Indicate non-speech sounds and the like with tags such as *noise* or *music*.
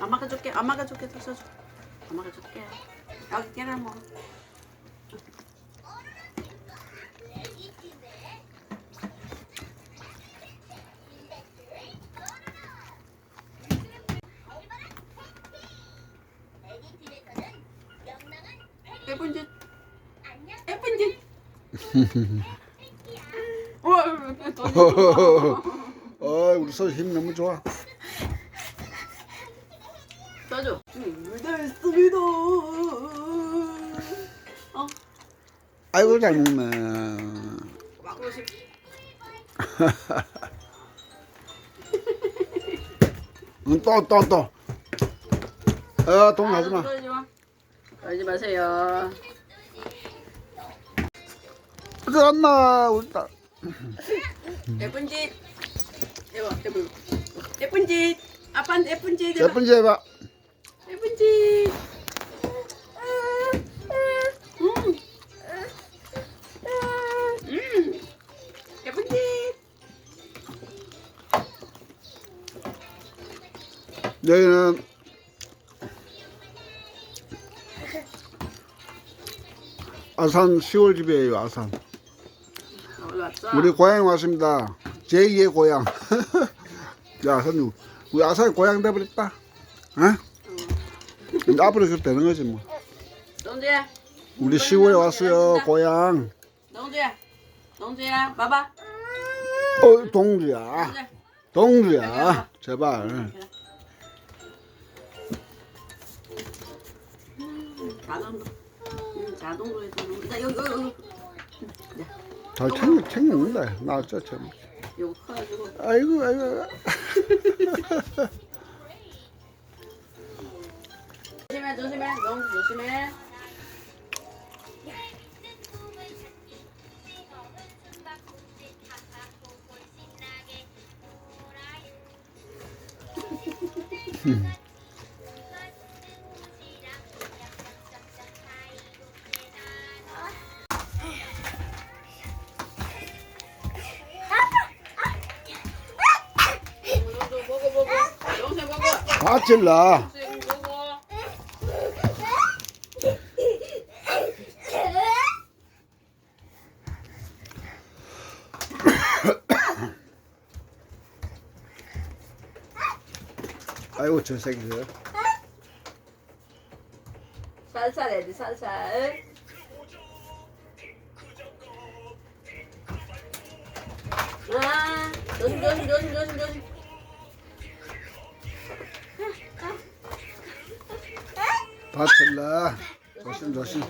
엄마가 줄게. 엄마가 줄게. 더 써줘. 엄마가 줄게. 여기 계란 먹어. 예쁜 짓. 예쁜 짓. 우와, 더 어, *laughs* 우리 소힘 너무 좋아. 써줘. 물다 했습니다. 어, 아이고 잘 먹네. 막고 싶. 응, 또, 또, 또. 어, 돈 가지 마. 마. 그러지 마세요. 우리 딸. 예쁜 짓. 예뻐, 예쁜. 예쁜 짓. 아빠한테 예쁜 짓. 해봐. 예쁜지 해봐. 예쁜 짓. 음. 음. 예쁜 짓. 여기는 아산 시골집이에요, 아산. 올라왔어. 우리 고향에 왔습니다. 제2의 고향. *laughs* 야, 선우, 우리 아산이 고향 돼버렸다. 어? 이제 앞으로 그렇게 되는 거지, 뭐. 동주야. 우리 시골에 왔어요, 고향. 동주야. 동주야, 봐봐. 어, 동주야. 동주야. 동주야. 제발. 자동으로. 응, 자동으로 해서. 나 여기, 여기, 여기. 잘 챙겨, 챙겼는데. 나 어쩌, 참. 요거 커가지고. 아이고, 아이고. *laughs* 조심해, 조심해. 너무 조심해. 너 *laughs* 영생 먹어. 아이고, 저 새끼. 살살 해야지, 살살. 아, 조심, 조심, 조 심, 조심,